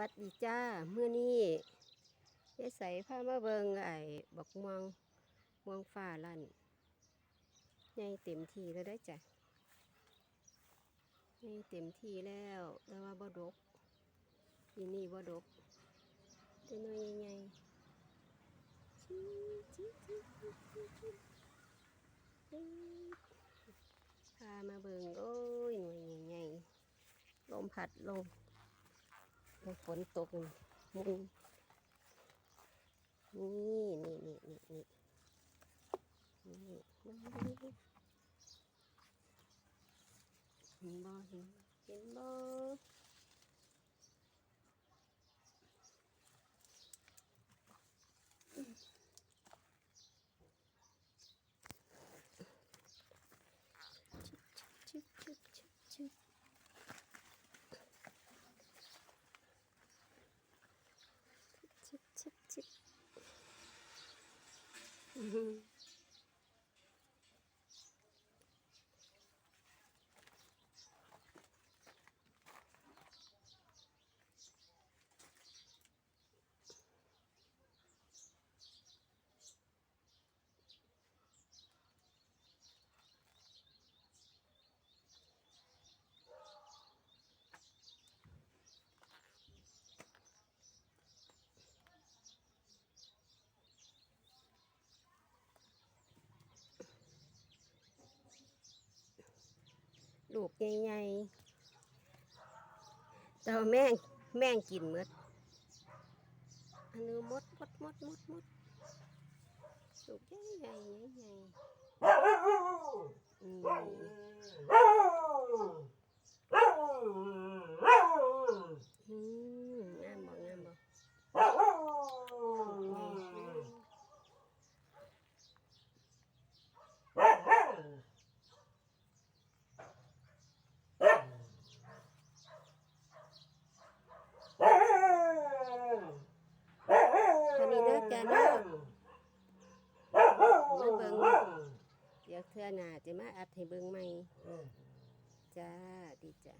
วัสดีจ้าเมื่อนี้ยายใส่ผ้ามาเบิงไอ้บักม่วงม่วงฟ้าลั่นใหญ่เต็มทีแล้วได้จ้ะใหญ่เต็มทีแล้วแต่ว่าบ่ดกปีนี้บ่ดกตัวน้อยใหญ่ๆชี้ชี้ชี้ชี้ชี้ชี้ชี้พามาเบิงโอ้ยหน่วยใหญ่ๆลมพัดลม ฝนตกนี่มุงนี่นี่นี่นี่นี่นี่มันนี่เห็นบ่เห็นเห็นบ่ Mm-hmm. ลูกใหญ่ๆแต่ว่าแม่งแม่งกินหมดอันนี้มดมดมดมดมดลูกใหญ่ใหญ่ใหญ่อืมอืมงามบ่งามบ่เท่านี้เด้อจ้าเด้อมาเบิ่ง เดี๋ยวเทื่อหน้าจะมาอัดให้เบิ่งใหม่จ้าดีจ้ะ